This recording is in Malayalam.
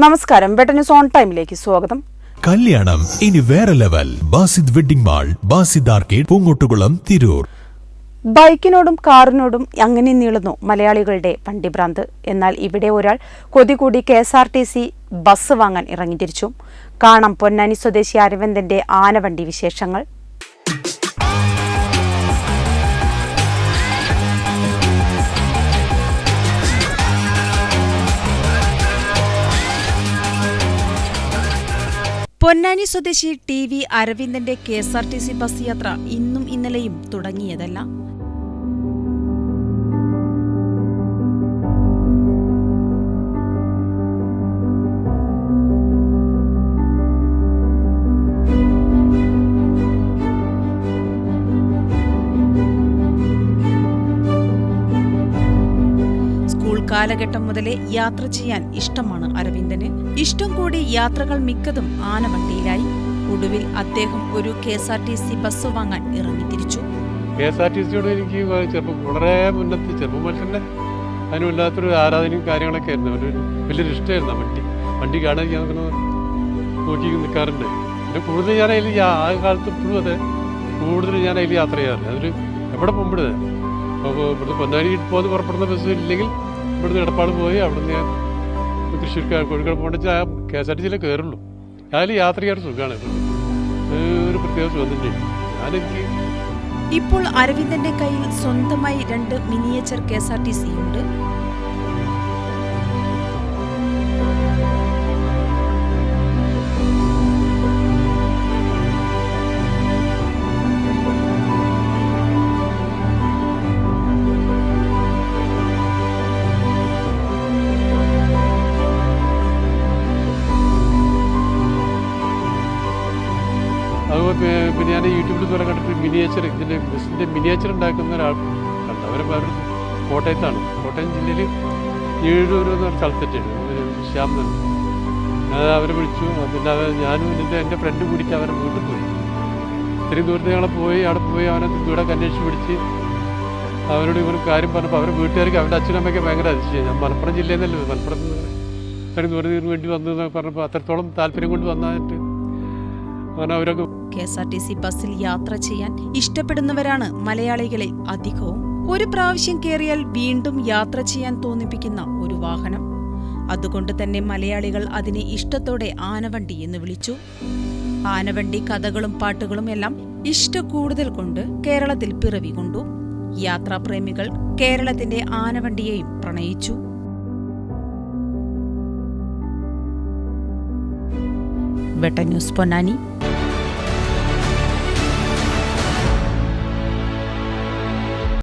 നമസ്കാരം. വെട്ട ന്യൂസ് ഓൺ ടൈമിലേക്ക് സ്വാഗതം. കല്യാണം. ഇനി വേറെ level. Basid wedding mall Basid arcade Poongottukulam Tirur. ബൈക്കിനോടും കാറിനോടും അങ്ങനെ നീളുന്നു മലയാളികളുടെ വണ്ടിഭ്രാന്ത്. എന്നാൽ ഇവിടെ ഒരാൾ കൊതി കൂടി K S R T C bus വാങ്ങാൻ ഇറങ്ങിത്തിരിച്ചു. കാണാം പൊന്നാനി സ്വദേശി അരവിന്ദന്റെ ആനവണ്ടി വിശേഷങ്ങൾ. പൊന്നാനി സ്വദേശി T V അരവിന്ദന്റെ K S R T C bus യാത്ര ഇന്നും ഇന്നലെയും തുടങ്ങിയതല്ല. സ്കൂൾ കാലഘട്ടം മുതലേ യാത്ര ചെയ്യാൻ ഇഷ്ടമാണ് അരവിന്ദന്. ഇഷ്ടം കൂടി യാത്രകൾ മിക്കതും ആനവണ്ടിയിലായി. ഒടുവിൽ അദ്ദേഹം ഒരു K S R T C bus വാങ്ങാൻ ഇറങ്ങിത്തിരിച്ചു കെ എസ് ആർ ടി സിയോട് എനിക്ക് വളരെ മുന്നത്തെ ചെറുപ്പം മനുഷ്യന്റെ അതിനുമില്ലാത്തൊരു ആരാധനയും കാര്യങ്ങളൊക്കെ ആയിരുന്നു. ഒരു വലിയൊരു ഇഷ്ടമായിരുന്നു വണ്ടി. വണ്ടി കാണാൻ ഞാൻ നോക്കി നിൽക്കാറുണ്ട് പിന്നെ കൂടുതൽ ഞാൻ അതിൽ ആ കാലത്ത് ഇപ്പോഴും അതെ. കൂടുതൽ ഞാൻ അതിൽ യാത്ര ചെയ്യാറുണ്ട്. അതിൽ എവിടെ പോകുമ്പോഴേ? അപ്പോൾ ഇവിടുത്തെ പൊന്നാനി പോകുന്ന പുറപ്പെടുന്ന ബസ് ഇല്ലെങ്കിൽ ഇവിടുന്ന് എടപ്പാട് പോയി അവിടുന്ന് ഞാൻ തൃശ്ശൂർ കോഴിക്കോട് പോകേണ്ട വെച്ചാൽ കെ എസ് ആർ ടി സിയിലെ കയറുള്ളൂ അതിൽ യാത്ര ചെയ്യാൻ സുഖമാണ് ഒരു പ്രത്യേക സുഖം തന്നെയാണ്. ഞാനെനിക്ക് ഇപ്പോൾ അരവിന്ദന്റെ കയ്യിൽ സ്വന്തമായി രണ്ട് miniature K S R T C ഉണ്ട്. അതുപോലെ പിന്നെ ഞാൻ യൂട്യൂബിൽ പോലെ കണ്ടിട്ട് മിനിയേച്ചർ ഇതിന്റെ ബസ്സിന്റെ മിനിയേച്ചർ ഉണ്ടാക്കുന്ന ഒരാൾ കണ്ടു. അവർ അവർ കോട്ടയത്താണ്. കോട്ടയം ജില്ലയിൽ ഏഴൂർ എന്ന് പറഞ്ഞ സ്ഥലത്തെറ്റാണ് ഒരു ശ്യാം തന്നെ ഞാൻ അവരെ വിളിച്ചു. പിന്നെ അവർ ഞാനും എന്റെ എന്റെ ഫ്രണ്ട് കൂടിയിട്ട് അവരെ വീട്ടിൽ പോയി. ഇത്രയും ദൂരത്ത് ഞങ്ങൾ പോയി. അവിടെ പോയി അവനെ ഇവിടെ അന്വേഷിച്ച് പിടിച്ച് അവരോട് ഇവർ കാര്യം പറഞ്ഞപ്പോൾ അവരുടെ വീട്ടുകാർക്ക് അവരുടെ അച്ഛനമ്മയ്ക്ക് ഭയങ്കര അതിശയം. ഞാൻ മലപ്പുറം ജില്ലയിൽ നിന്നല്ലേ മലപ്പുറത്ത് നിന്ന് ഇത്രയും ദൂരത്തിന് വേണ്ടി വന്നു എന്നൊക്കെ പറഞ്ഞപ്പോൾ അത്രത്തോളം താല്പര്യം കൊണ്ട് വന്നിട്ട് K S R T C ബസ്സിൽ യാത്ര ചെയ്യാൻ ഇഷ്ടപ്പെടുന്നവരാണ് മലയാളികളിൽ അധികവും. ഒരു പ്രാവശ്യം കയറിയാൽ വീണ്ടും യാത്ര ചെയ്യാൻ തോന്നിപ്പിക്കുന്ന ഒരു വാഹനം. അതുകൊണ്ട് തന്നെ മലയാളികൾ അതിനെ ഇഷ്ടത്തോടെ ആനവണ്ടി എന്ന് വിളിച്ചു. ആനവണ്ടി കഥകളും പാട്ടുകളും എല്ലാം ഇഷ്ട കൂടുതൽ കൊണ്ട് കേരളത്തിൽ പിറവി കൊണ്ടു. യാത്രാപ്രേമികൾ കേരളത്തിന്റെ ആനവണ്ടിയെയും പ്രണയിച്ചു. വെട്ടന്യൂസ് പൊന്നാനി.